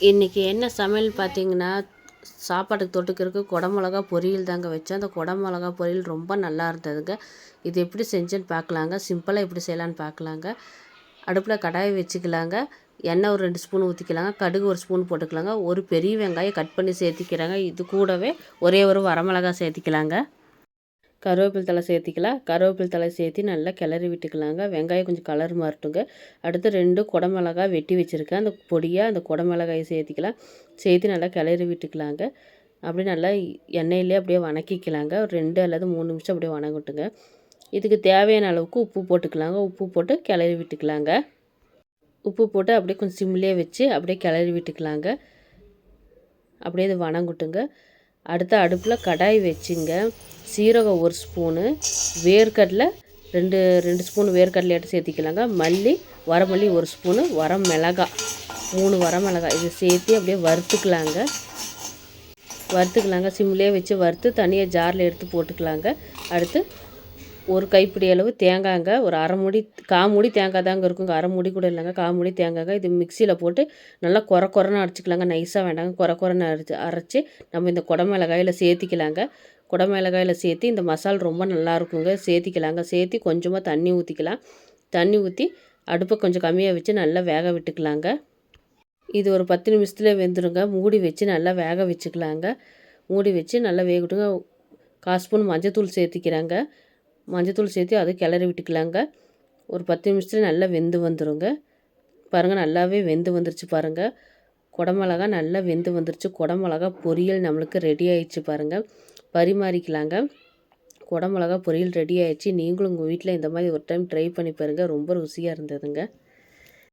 இன்றைக்கி என்ன சமையல் பார்த்தீங்கன்னா சாப்பாட்டுக்கு தொட்டுக்கிறதுக்கு குடமிளகா பொரியல் தாங்க வச்சேன். அந்த குடமிளகா பொரியல் ரொம்ப நல்லா இருந்ததுங்க. இது எப்படி செஞ்சேன்னு பார்க்கலாங்க. சிம்பிளாக எப்படி செய்யலான்னு பார்க்கலாங்க. அடுப்பில் கடாயை வச்சுக்கலாங்க. எண்ணெய் ஒரு ரெண்டு ஸ்பூன் ஊற்றிக்கலாங்க கடுகு ஒரு ஸ்பூன் போட்டுக்கலாங்க. ஒரு பெரிய வெங்காயம் கட் பண்ணி சேர்த்திக்கிறாங்க. இது கூடவே ஒரே ஒரு வரமிளகா சேர்த்திக்கலாங்க. கருவேப்பில் தலை சேர்த்திக்கலாம் கருவேப்பில் தலை சேர்த்தி நல்லா கிளறி விட்டுக்கலாங்க. வெங்காயம் கொஞ்சம் கலர் மாறட்டுங்க. அடுத்து ரெண்டு குடமிளகா வெட்டி வச்சுருக்கேன். அந்த பொடியாக அந்த குடமிளகாயை சேர்த்திக்கலாம். சேர்த்து நல்லா கிளறி விட்டுக்கலாங்க. அப்படியே நல்லா எண்ணெயிலே அப்படியே வணக்கிக்கலாங்க. ஒரு ரெண்டு அல்லது மூணு நிமிஷம் அப்படியே வணங்கட்டுங்க. இதுக்கு தேவையான அளவுக்கு உப்பு போட்டுக்கலாங்க. உப்பு போட்டு கிளறி விட்டுக்கலாங்க. உப்பு போட்டு அப்படியே கொஞ்சம் சிம்லேயே வச்சு அப்படியே கிளறி விட்டுக்கலாங்க. அப்படியே இது வணங்கட்டுங்க. அடுத்த அடுப்பில் கடாய் வச்சுங்க. சீரகம் ஒரு ஸ்பூனு வேர்க்கடலை ரெண்டு ரெண்டு ஸ்பூன் வேர்க்கடலை எடுத்து சேர்த்திக்கலாங்க. மல்லி வரமல்லி ஒரு ஸ்பூனு வரம் மிளகா மூணு வர மிளகாய் இது சேர்த்து அப்படியே வறுத்துக்கலாங்க. வறுத்துக்கலாங்க. சிம்லேயே வச்சு வறுத்து தனியாக ஜாரில் எடுத்து போட்டுக்கலாங்க. அடுத்து ஒரு கைப்பிடி அளவு தேங்காய்ங்க ஒரு அரை மூடி காமுடி தேங்காய் தாங்க இருக்குங்க. அரை மூடி கூட இல்லைங்க காமுடி தேங்காய்ங்க. இது மிக்சியில் போட்டு நல்லா குறை குறைன்னு அரைச்சிக்கலாங்க. நைஸாக வேண்டாங்க. குறை குறைன்னு அரைச்சி அரைச்சி நம்ம இந்த குடமிளகாயில் சேர்த்திக்கலாங்க. குடமிளகாயில் சேர்த்து இந்த மசால் ரொம்ப நல்லா இருக்குங்க. சேர்த்திக்கலாங்க. சேர்த்தி கொஞ்சமாக தண்ணி ஊற்றிக்கலாம் தண்ணி ஊற்றி அடுப்பை கொஞ்சம் கம்மியாக வச்சு நல்லா வேக விட்டுக்கலாங்க. இது ஒரு பத்து நிமிஷத்தில் வெந்துடுங்க மூடி வச்சு நல்லா வேக வச்சுக்கலாங்க. மூடி வச்சு நல்லா வேகட்டுங்க. கால் ஸ்பூன் மஞ்சத்தூள் சேர்த்திக்கிறாங்க மஞ்சத்தூள் சேர்த்து அதை கிளறி விட்டுக்கலாங்க. ஒரு பத்து நிமிஷத்தில் நல்லா வெந்து வந்துடுங்க பாருங்கள் நல்லாவே வெந்து வந்துருச்சு பாருங்கள் குடமிளகா நல்லா வெந்து வந்துருச்சு. குடமிளகா பொரியல் நம்மளுக்கு ரெடி ஆயிடுச்சு பாருங்கள் பரிமாறிக்கலாங்க. குடமிளகா பொரியல் ரெடி ஆயிடுச்சு. நீங்களும் உங்கள் வீட்டில் இந்த மாதிரி ஒரு டைம் ட்ரை பண்ணி பாருங்கள் ரொம்ப ருசியாக இருந்ததுங்க.